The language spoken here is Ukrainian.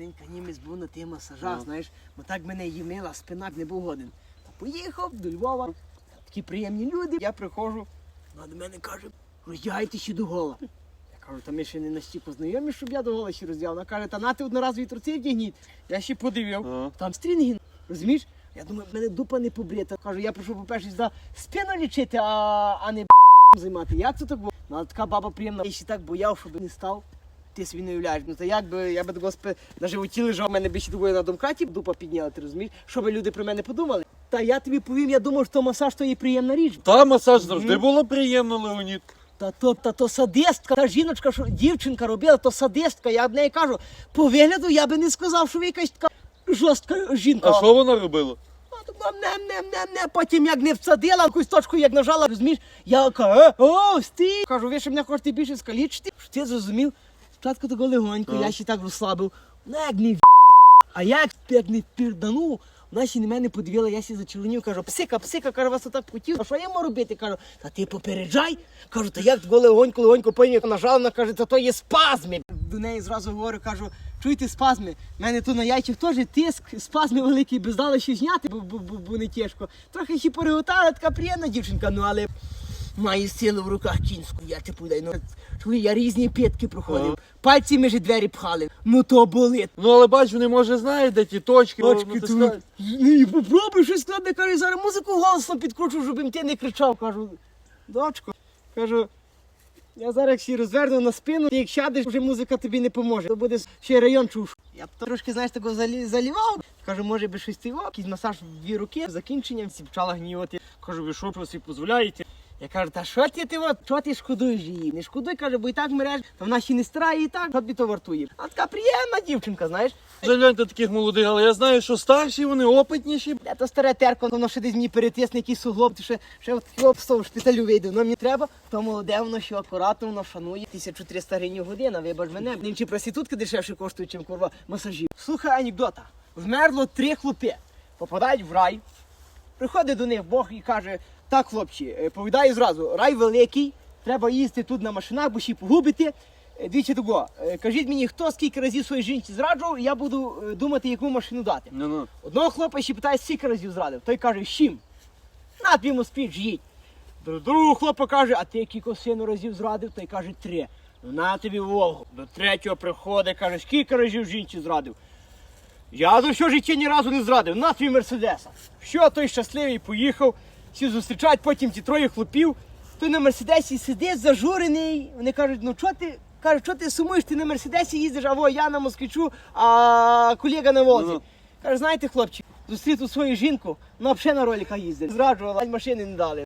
ненька німець був на тих масажах, Ну. знаєш, бо так мене їмила, спина не був годен. Та поїхав до Львова, такі приємні люди. Я приходжу, вона до мене каже, роздягайте ще до гола. Я кажу, та ми ще не настільки знайомі, щоб я до гола ще роздягав. Вона каже, та на ти одноразові труси вдягніть. Я ще подивив, Ага. там стрінги, розумієш? Я думаю, в мене дупа не побрита. Кажу, я прийшов, по-перше, сюди спину лічити, а, а не займати. Як це так було? Ну, така баба приємна. Я ще так бояв, щоб не став. Ти собі не уявляєш. Ну то як би я би спи на животі лежав, в мене ще такої на домкраті дупа підняла, ти розумієш? Що би люди про мене подумали? Та я тобі повім, я думав, що масаж то є приємна річ. Та масаж завжди було приємно, Леонід. Та то, та то садистка, та жіночка, що дівчинка робила, то садистка. Я в неї кажу, по вигляду я би не сказав, що ви якась така жорстка жінка. А що вона робила? Не, не, не, не, потім як не всадила, якусь точку як нажала, розумієш, я кажу, е, о, стій. Кажу, ви ще мене хочете більше скалічити? Що ти зрозумів? Спочатку того легонько, я ще так розслабив. Ну як не в***, а я як, як не пірданув, вона ще на мене подивила, я ще зачервонів, кажу, псика, псика, кажу, вас отак хотів. А що я можу робити? Кажу, та ти попереджай. Кажу, та як того легонько, легонько, потім як нажала, вона каже, та то є спазми. До неї зразу говорю, кажу, чуєте спазми? У мене тут на яйцях теж тиск, спазми великі, без дали ще зняти, бо, бо, бо, бо не тяжко. Трохи ще переготала, така приємна дівчинка, ну але має силу в руках кінську, я типу дай, ну чуй, я різні питки проходив, пальці між двері пхали, ну то болить. Ну але бач, вони може знають, де ті точки. Точки тут. Ну і попробуй щось складне, каже, зараз музику голосно підкручу, щоб їм ти не кричав. Кажу, дочко, кажу, я зараз ще розверну на спину, ти як сядеш, вже музика тобі не поможе. То буде ще район чув. Я б трошки, знаєш, такого залі, залівав. Кажу, може би щось ти якийсь масаж в дві руки, закінченням всі почала гніоти. Кажу, ви що про собі дозволяєте? Я кажу, та що ти ти от, що ти шкодуєш її? Не шкодуй, каже, бо і так мереж, та вона ще не старає і так, тобі то вартує. А така приємна дівчинка, знаєш. Жаляньте таких молодих, але я знаю, що старші, вони опитніші. Де то старе терко, воно ще десь мені перетисне якийсь суглоб, ти ще, ще от хлоп з того шпиталю вийде. Воно мені треба, то молоде воно, що акуратно, воно шанує. 1300 гривень година, вибач мене. Нинчі проститутки дешевше коштують, чим курва масажі. Слухай анекдота. Вмерло три хлопи. Попадають в рай. Приходить до них Бог і каже, так, хлопці, е, повідаю зразу, рай великий, треба їсти тут на машинах, бо ще погубити. Е, Двічі того, е, кажіть мені, хто скільки разів своїй жінці зраджував, і я буду думати, яку машину дати. Ну ну. Одного хлопа ще питає, скільки разів зрадив. Той каже, сім. На твій москвич їдь. До другого хлопа каже, а ти кілько сину разів зрадив, той каже, три. Ну на тобі Волгу. До третього приходить, каже, скільки разів жінці зрадив. Я за все життя ні разу не зрадив, на твій Мерседеса. Що той щасливий поїхав, всі зустрічають, потім ті троє хлопів. Той на Мерседесі сидить зажурений. Вони кажуть, ну чого ти? Кажуть, що ти сумуєш, ти на Мерседесі їздиш, а во я на москвичу, а колега на Волзі. Ну. Каже, знаєте, хлопці, зустрів свою жінку, ну взагалі на роліка їздить. Зраджувала, машини не дали.